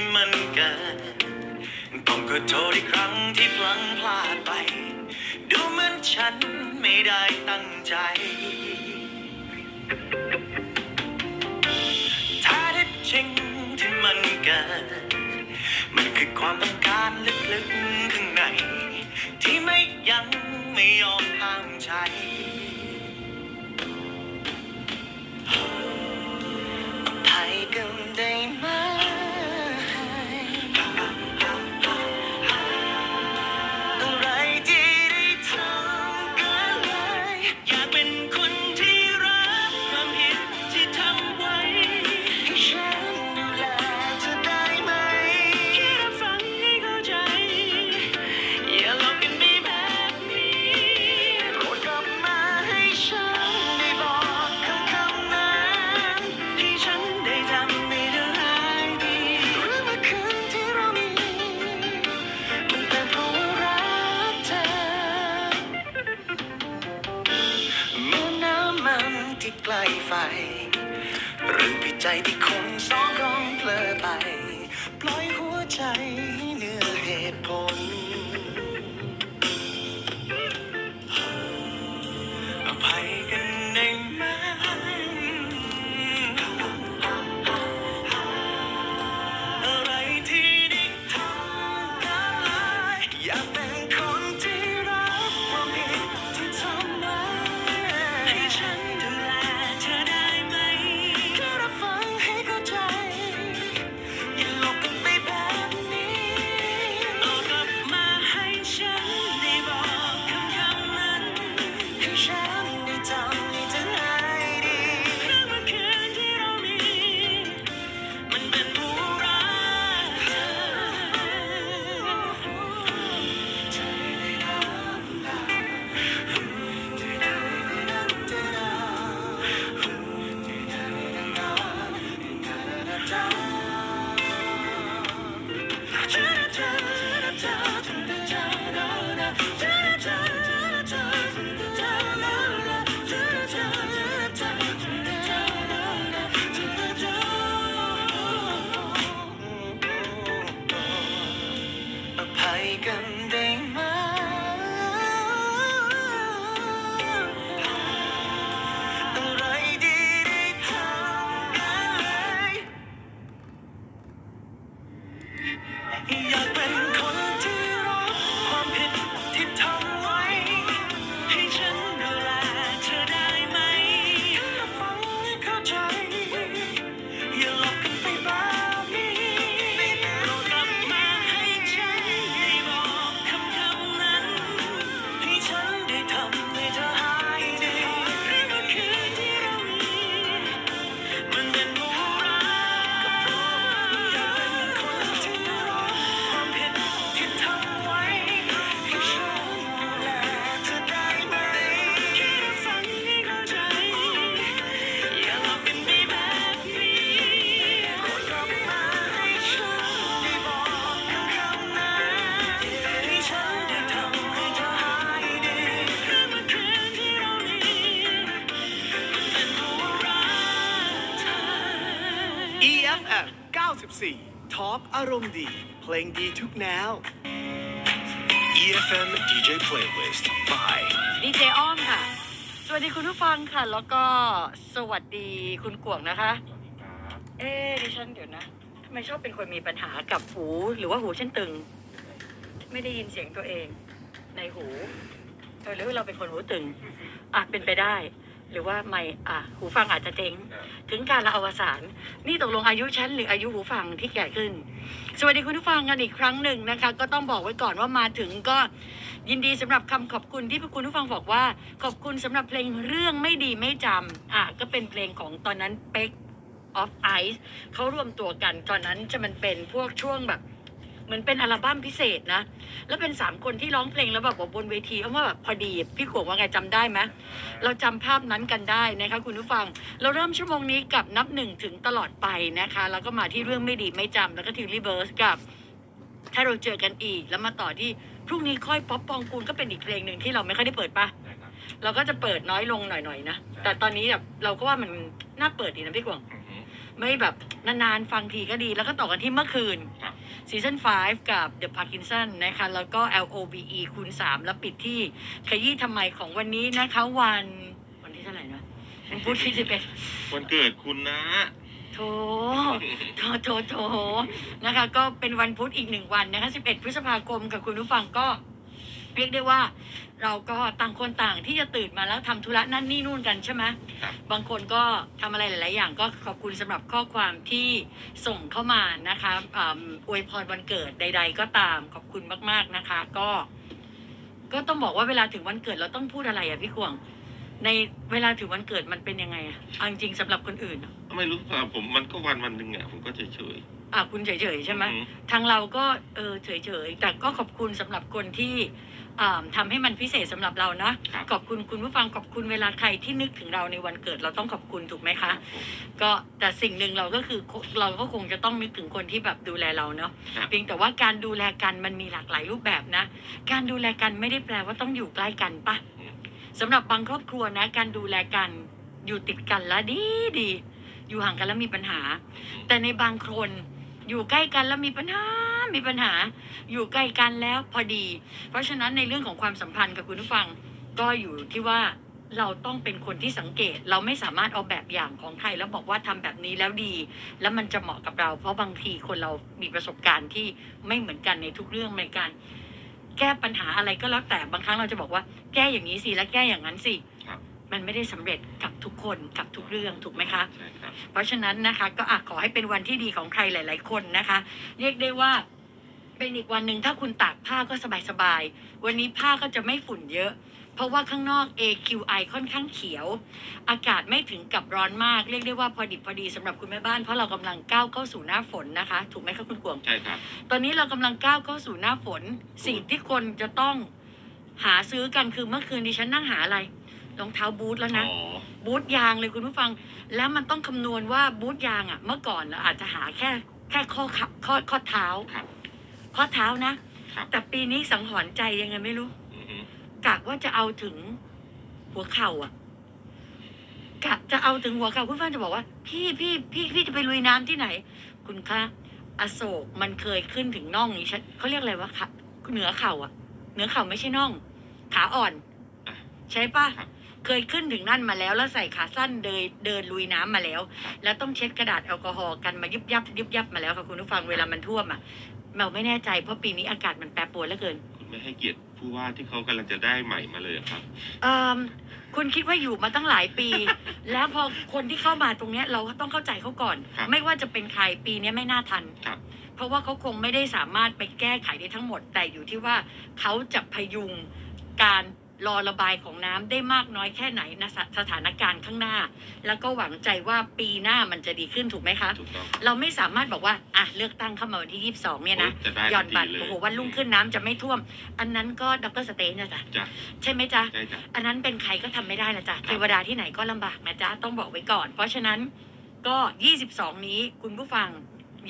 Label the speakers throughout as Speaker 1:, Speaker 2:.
Speaker 1: ที่มันเกินต้องขอโทษอีกครั้งที่พลังพลาดไป ดูเหมือนฉันไม่ได้ตั้งใจ ถ้าได้จริงที่มันเกิด มันคือความต้องการลึกๆข้างใน ที่ไม่ยังไม่ยอมห้ามใจ ใจที่คงสองคนเพลอไป ปล่อยหัวใจ
Speaker 2: 94 Talk อารมณ์ดี เพลงดีทุกแนว
Speaker 3: EFM DJ Playlist by
Speaker 4: ดีเจอ้อมค่ะ สวัสดีคุณผู้ฟังค่ะ แล้วก็สวัสดีคุณกวงนะคะ เอ๊ะดิฉันเดี๋ยวนะทำไมชอบเป็นคนมีปัญหากับหู หรือว่าหูฉันตึง ไม่ได้ยินเสียงตัวเอง ในหูเออหรือว่าเราเป็นคนหูตึงอะเป็นไปได้ หรือว่าไม่อะหูฟังอาจจะเจ๊งถึงการละอวสานนี่ตกลงอายุฉันหรืออายุหูฟังที่แก่ขึ้น สวัสดีคุณผู้ฟังกันอีกครั้งหนึ่งนะคะ ก็ต้องบอกไว้ก่อนว่ามาถึงก็ยินดีสำหรับคำขอบคุณที่คุณผู้ฟังบอกว่า ขอบคุณสำหรับเพลงเรื่องไม่ดีไม่จำอะก็เป็นเพลงของตอนนั้นเป๊กออฟไอซ์เขารวมตัวกันตอนนั้นจะมันเป็นพวกช่วงแบบ เหมือนเป็นอัลบั้มพิเศษนะ แล้วเป็นสามคนที่ร้องเพลงแล้วแบบว่าบนเวทีเอาว่าแบบพอดีพี่ขวงว่าไงจำได้ไหมเราจำภาพนั้นกันได้นะคะคุณผู้ฟัง เราเริ่มชั่วโมงนี้กับนับหนึ่งถึงตลอดไปนะคะ แล้วก็มาที่เรื่องไม่ดีไม่จำแล้วก็ทิวลี่เบิร์สกับ ถ้าเราเจอกันอีกแล้วมาต่อที่พรุ่งนี้ค่อยป๊อปปองกูลก็เป็นอีกเพลงหนึ่งที่เราไม่ค่อยได้เปิดปะเราก็จะเปิดน้อยลงหน่อยๆนะ แต่ตอนนี้แบบเราก็ว่ามันน่าเปิดดีนะพี่กวางไม่แบบนานๆฟังทีก็ดี แล้วก็ต่อกันที่เมื่อคืน ซีซั่น5 กับ The Parkinson นะคะ แล้วก็ LOVE คูณ 3 แล้วปิดที่ขยี้ทำไมของวันนี้นะคะ วันวันที่เท่าไหร่นะวันพุธที่11
Speaker 5: วันเกิดคุณนะ
Speaker 4: โถโถโถโถนะคะ ก็เป็นวันพุธอีกหนึ่งวันนะคะ 11 พฤษภาคมกับคุณผู้ฟังก็ เรียกได้ว่า เราก็ต่างคนต่างที่จะตื่นมาแล้วทำธุระนั่นนี่นู่นกันใช่ไหม
Speaker 5: ครับ
Speaker 4: บางคนก็ทำอะไรหลาย ๆ อย่างก็ขอบคุณสำหรับข้อความที่ส่งเข้ามานะคะอ่าอวยพรวันเกิดใด ๆ ก็ตามขอบคุณมาก ๆ นะคะ ก็ ก็ต้องบอกว่าเวลาถึงวันเกิดเราต้องพูดอะไรอะพี่กวงในเวลาถึงวันเกิดมันเป็นยังไงอะเอาจริงๆสำหรับคนอื่นอะ
Speaker 5: ไม่รู้สำหรับผมมันก็วันวันหนึ่งอะผมก็เฉยเฉย
Speaker 4: อะคุณเฉยๆ
Speaker 5: ๆ
Speaker 4: ใช่ไหม
Speaker 5: อื
Speaker 4: ทางเราก็เออเฉยๆแต่ก็ขอบคุณสำหรับคนที่ อ่าทำให้มันพิเศษสำหรับเรานะ
Speaker 5: ครับ
Speaker 4: ขอบคุณคุณผู้ฟังขอบคุณเวลาใครที่นึกถึงเราในวันเกิดเราต้องขอบคุณถูกไหม
Speaker 5: ครั
Speaker 4: คะ
Speaker 5: บผม
Speaker 4: ก็แต่สิ่งหนึ่งเราก็คือเราก็คงจะต้องนึกถึงคนที่แบบดูแลเราเนาะ
Speaker 5: ครับ
Speaker 4: เพียงแต่ว่าการดูแลกันมันมีหลากหลายรูปแบบนะ การดูแลกันไม่ได้แปลว่าต้องอยู่ใกล้กันปะสำหรับบางครอบครัวนะ การดูแลกันอยู่ติดกันแล้วดีดีอยู่ห่างกันแล้วมีปัญหา แต่ในบางคน อยู่ใกล้กันแล้วมีปัญหา มีปัญหา อยู่ใกล้กันแล้วพอดี เพราะฉะนั้นในเรื่องของความสัมพันธ์กับคุณผู้ฟังก็อยู่ที่ว่าเราต้องเป็นคนที่สังเกต เราไม่สามารถเอาแบบอย่างของใครแล้วบอกว่าทำแบบนี้แล้วดี แล้วมันจะเหมาะกับเรา เพราะบางทีคนเรามีประสบการณ์ที่ไม่เหมือนกันในทุกเรื่องในการ แก้ปัญหาอะไรก็แล้วแต่บางครั้งเราจะบอกว่า แก้อย่างนี้สิและแก้อย่างนั้นสิ มันไม่ได้สำเร็จกับทุกคนกับทุกเรื่องถูกไหมคะ
Speaker 5: ใช่ครับ
Speaker 4: เพราะฉะนั้นนะคะ ก็อาขอให้เป็นวันที่ดีของใครหลาย ๆ คนนะคะ เรียกได้ว่าเป็นอีกวันหนึ่งถ้าคุณตากผ้าก็สบายๆ วันนี้ผ้าก็จะไม่ฝุ่นเยอะ เพราะว่าข้างนอก AQI ค่อนข้างเขียว อากาศไม่ถึงกับร้อนมาก เรียกได้ว่าพอดิบพอดีสำหรับคุณแม่บ้าน เพราะเรากำลังก้าวเข้าสู่หน้าฝนนะคะ ถูกไหมคะคุณกวง
Speaker 5: ใช่ครับ
Speaker 4: ตอนนี้เรากำลังก้าวเข้าสู่หน้าฝน สิ่งที่คนจะต้องหาซื้อกันคือเมื่อคืนดิฉันนั่งหาอะไร รองเท้าบูทแล้วนะ
Speaker 5: อ๋อ
Speaker 4: บูทยางเลยคุณผู้ฟัง แล้วมันต้องคำนวณว่าบูทยางอะ เมื่อก่อนเราอาจจะหาแค่แค่ข้อขาข้อข้อเท้า
Speaker 5: ครับ
Speaker 4: ข้อเท้านะ
Speaker 5: ครับ
Speaker 4: แต่ปีนี้สังหรณ์ใจยังไงไม่รู้
Speaker 5: อือฮึ
Speaker 4: กะว่าจะเอาถึงหัวเข่าอะกะจะเอาถึงหัวเข่าคุณผู้ฟังจะบอกว่า พี่พี่พี่พี่จะไปลุยน้ำที่ไหน คุณคะอโศกมันเคยขึ้นถึงน่องนี้ฉันเขาเรียกอะไรวะคะเหนือเข่าอะ เหนือเข่าไม่ใช่น่อง ขาอ่อน
Speaker 5: อะ
Speaker 4: ใช่ปะ
Speaker 5: ครับ
Speaker 4: เคยขึ้นถึงนั่นมาแล้ว แล้วใส่ขาสั้นเดินเดินลุยน้ำมาแล้ว
Speaker 5: ครับ
Speaker 4: แล้วต้องเช็ดกระดาษแอลกอฮอล์กันมายุบยับยุบยับมาแล้วค่ะคุณผู้ฟังเวลามันท่วมอะเราไม่แน่ใจเพราะปีนี้อากาศมันแปรปรวนเหลือเกิน
Speaker 5: คุณไม่ให้เกียรติผู้ว่าที่เขากำลังจะได้ใหม่มาเลยเหรอครับ
Speaker 4: เอ่มคุณคิดว่าอยู่มาตั้งหลายปี แล้วพอคนที่เข้ามาตรงเนี้ยเราก็ต้องเข้าใจเขาก่อน
Speaker 5: ครับ
Speaker 4: ไม่ว่าจะเป็นใครปีเนี้ยไม่น่าทัน
Speaker 5: ครับ
Speaker 4: เพราะว่าเขาคงไม่ได้สามารถไปแก้ไขได้ทั้งหมด แต่อยู่ที่ว่าเขาจะพยุงการ รอระบายของน้ำได้มากน้อยแค่ไหนนะสสถานการณ์ข้างหน้า แล้วก็หวังใจว่าปีหน้ามันจะดีขึ้นถูกไหมคะ
Speaker 5: ถูกต้อง
Speaker 4: เราไม่สามารถบอกว่าอะเลือกตั้งเข้ามาวันที่ 22 เนี่ยนะ
Speaker 5: โอ้จะได้
Speaker 4: หย่อนบัตร
Speaker 5: ทันทีเลย
Speaker 4: โอ้โหวันรุ่งขึ้นน้ำจะไม่ท่วม อันนั้นก็ดรสเตนนะจ๊ะ
Speaker 5: จ้ะ
Speaker 4: ใช่ไหมจ๊ะ
Speaker 5: ใช่จ้ะ
Speaker 4: อันนั้นเป็นใครก็ทำไม่ได้ละจ้ะ
Speaker 5: ครับ
Speaker 4: เทวดาที่ไหนก็ลำบากนะจ๊ะต้องบอกไว้ก่อน เพราะฉะนั้นก็ 22 นี้คุณผู้ฟัง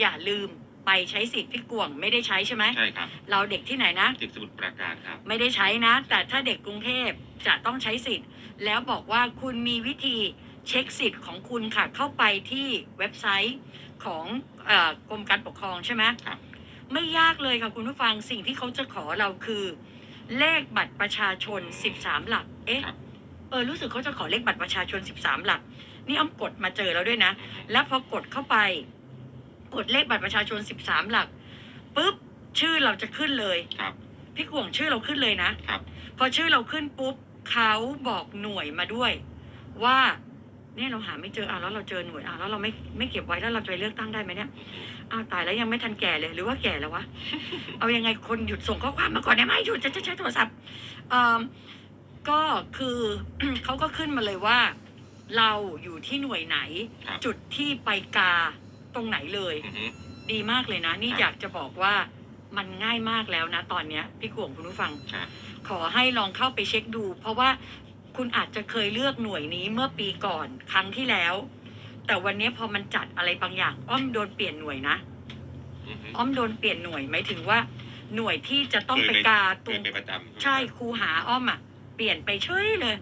Speaker 4: อย่าลืม ไปใช้สิทธิ์พี่กวงไม่ได้ใช้ใช่ไหม
Speaker 5: ใช่ครับ
Speaker 4: เราเด็กที่ไหนนะ
Speaker 5: เด็กสมุทรปราการครับ
Speaker 4: ไม่ได้ใช้นะ แต่ถ้าเด็กกรุงเทพจะต้องใช้สิทธิ์ แล้วบอกว่าคุณมีวิธีเช็คสิทธิ์ของคุณค่ะ เข้าไปที่เว็บไซต์ของเออกรมการปกครองใช่ไหม
Speaker 5: ครับ
Speaker 4: ไม่ยากเลยค่ะคุณผู้ฟังสิ่งที่เขาจะขอเราคือ เลขบัตรประชาชน 13 หลัก เอ๊ะ
Speaker 5: ครับ
Speaker 4: เออรู้สึกเขาจะขอเลขบัตรประชาชน 13 หลัก นี่อ้อมกดมาเจอแล้วด้วยนะ แล้วพอกดเข้าไป กดเลขบัตรประชาชน13หลักปุ๊บชื่อเราจะขึ้นเลย
Speaker 5: ครับ
Speaker 4: พี่กวงชื่อเราขึ้นเลยนะ
Speaker 5: ครับ
Speaker 4: พอชื่อเราขึ้นปุ๊บเขาบอกหน่วยมาด้วย ว่าเนี่ยเราหาไม่เจออะแล้วเราเจอหน่วยอะแล้วเราไม่ไม่เก็บไว้แล้วเราจะไปเลือกตั้งได้ไหมเนี่ยอ้าวตายแล้วยังไม่ทันแก่เลย หรือว่าแก่แล้ววะ เอายังไงคนหยุดส่งข้อความมาก่อนได้ไหมหยุดจะจะใช้โทรศัพท์เอ่อก็คือ เขาก็ขึ้นมาเลยว่า เราอยู่ที่หน่วยไหน
Speaker 5: ครับ
Speaker 4: จุดที่ไปกาต รงไหนเลย
Speaker 5: อือฮึ
Speaker 4: ดีมากเลยนะ นี่
Speaker 5: ครับ
Speaker 4: อยากจะบอกว่ามันง่ายมากแล้วนะ ตอนเนี้ยพี่กวงคุณผู้ฟัง
Speaker 5: ครับ
Speaker 4: ขอให้ลองเข้าไปเช็คดู เพราะว่าคุณอาจจะเคยเลือกหน่วยนี้เมื่อปีก่อนครั้งที่แล้ว แต่วันนี้พอมันจัดอะไรบางอย่าง อ้อมโดนเปลี่ยนหน่วยนะ
Speaker 5: อือฮึ
Speaker 4: อ้อมโดนเปลี่ยนหน่วยหมายถึงว่า หน่วยที่จะต้องไป
Speaker 5: เคย
Speaker 4: กาต
Speaker 5: เค
Speaker 4: ร
Speaker 5: ย
Speaker 4: ง
Speaker 5: ไปประจำ
Speaker 4: ใช่ครูหาอ้อมอะ เปลี่ยนไปเฉยเลย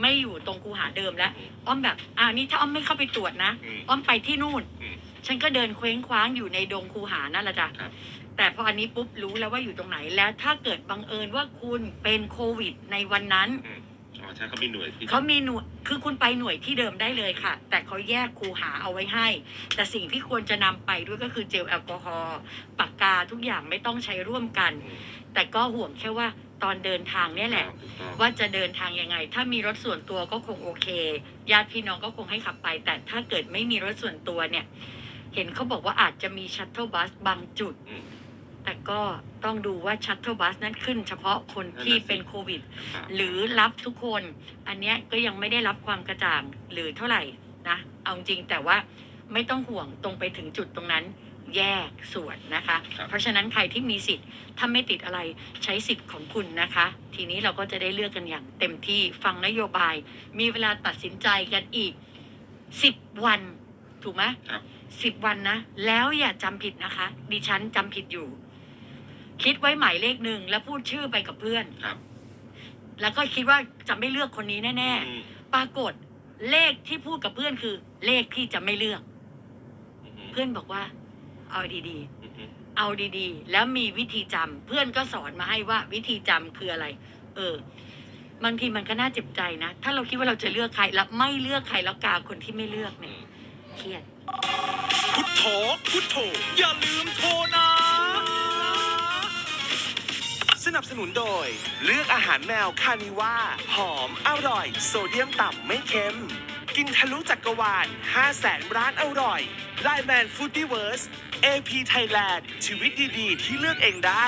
Speaker 4: ไม่อยู่ตรงครูหาเดิมแล้ว อ้อมแบบอ่านี่ถ้าอ้อมไม่เข้าไปตรวจนะ
Speaker 5: อืม
Speaker 4: อ้อมไปที่นู่น
Speaker 5: อืม
Speaker 4: ฉันก็เดินเคว้งคว้างอยู่ในดงคูหานั่นแหละจ้ะ
Speaker 5: ครับ
Speaker 4: แต่พออันนี้ปุ๊บรู้แล้วว่าอยู่ตรงไหนแล้วถ้าเกิดบังเอิญว่าคุณเป็นโควิดในวันนั้น
Speaker 5: อืมอ๋อใช่เขามีหน่วยที่
Speaker 4: เขามีหน่วยคือคุณไปหน่วยที่เดิมได้เลยค่ะ แต่เขาแยกคูหาเอาไว้ให้ แต่สิ่งที่ควรจะนำไปด้วยก็คือเจลแอลกอฮอล์ปากกาทุกอย่างไม่ต้องใช้ร่วมกัน
Speaker 5: อืม
Speaker 4: แต่ก็ห่วงแค่ว่าตอนเดินทางเนี่ยแหละ
Speaker 5: ถูกต้อง
Speaker 4: ว่าจะเดินทางยังไง ถ้ามีรถส่วนตัวก็คงโอเค ญาติพี่น้องก็คงให้ขับไป แต่ถ้าเกิดไม่มีรถส่วนตัวเนี่ย เห็นเขาบอกว่าอาจจะมีชัตเทิลบัสบางจุด
Speaker 5: อืม
Speaker 4: แต่ก็ต้องดูว่าชัตเทิลบัสนั้นขึ้นเฉพาะคนที่
Speaker 5: นั่นน่ะสิ
Speaker 4: เป็นโควิด
Speaker 5: ครับ
Speaker 4: หรือรับทุกคน อันเนี้ยก็ยังไม่ได้รับความกระจ่างหรือเท่าไหร่นะ เอาจริงแต่ว่าไม่ต้องห่วงตรงไปถึงจุดตรงนั้นแยกส่วนนะคะ
Speaker 5: ครับ
Speaker 4: เพราะฉะนั้นใครที่มีสิทธิ์ถ้าไม่ติดอะไรใช้สิทธิ์ของคุณนะคะ ทีนี้เราก็จะได้เลือกกันอย่างเต็มที่ฟังนโยบาย มีเวลาตัดสินใจกันอีกสิบวัน ถูกไหม
Speaker 5: ครับ
Speaker 4: สิบวันนะ แล้วอย่าจำผิดนะคะ ดิฉันจำผิดอยู่ คิดไว้หมายเลขหนึ่งแล้วพูดชื่อไปกับเพื่อน
Speaker 5: ครับ
Speaker 4: แล้วก็คิดว่าจะไม่เลือกคนนี้แน่
Speaker 5: อืม
Speaker 4: ๆ ปรากฏเลขที่พูดกับเพื่อนคือ เลขที่จะไม่เลือก
Speaker 5: อืม
Speaker 4: เพื่อนบอกว่า เอาดี
Speaker 5: อืม
Speaker 4: ๆเอาดีๆ แล้วมีวิธีจำเพื่อนก็สอนมาให้ว่าวิธีจำคืออะไร เออบางทีมันก็น่าเจ็บใจนะ ถ้าเราคิดว่าเราจะเลือกใครแล้วไม่เลือกใครแล้วกาคนที่ไม่เลือก
Speaker 5: อื
Speaker 4: เนี่ย
Speaker 5: ม
Speaker 4: เครียด
Speaker 2: พุทโธพุทโธอย่าลืมโทรนะ สนับสนุนโดย เลือกอาหารแมวคานิว่าหอม อร่อย โซเดียมต่ำไม่เค็ม กินทะลุจักรวาล5แสนร้านอร่อยไลแมนฟูดดี้เวิร์ส AP Thailand ชีวิตดีๆ ที่เลือกเองได้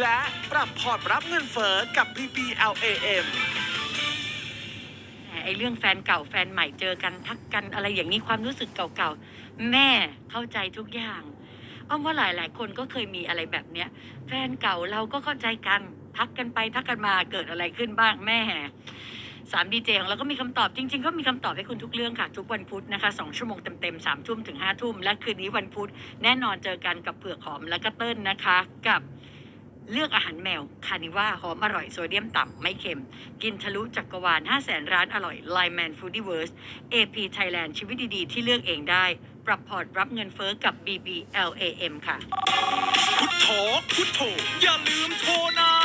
Speaker 2: และปรับพอร์ตรับเงินเฟ้อกับ BBLAM
Speaker 4: ไอ้เรื่องแฟนเก่าแฟนใหม่เจอกันทักกันอะไรอย่างนี้ความรู้สึกเก่าๆ แม่เข้าใจทุกอย่างอ้อมว่าหลายๆ คนก็เคยมีอะไรแบบเนี้ย แฟนเก่าเราก็เข้าใจกัน ทักกันไปทักกันมาเกิดอะไรขึ้นบ้างแม่สามดีเจของเราก็มีคำตอบจริง ๆ ก็มีคำตอบให้คุณทุกเรื่องค่ะ ทุกวันพุธนะคะสองชั่วโมงเต็มๆสามทุ่มถึงห้าทุ่มและคืนนี้วันพุธแน่นอนเจอกันกับเผือกหอมและก็เติ้ลนะคะกับ เลือกอาหารแมว คานิว่าหอมอร่อยโซเดียมต่ำ ไม่เค็ม กินทะลุจักรวาล 5 0 0แสนร้านอร่อยไลแมนฟู้ดี้เวิร์ส AP Thailand ชีวิตดี ๆ ที่เลือกเองได้ ปรับพอร์ตรับเงินเฟ้อกับ BBLAM ค่ะ
Speaker 2: พุทโธพุทโธอย่าลืมโทรนะ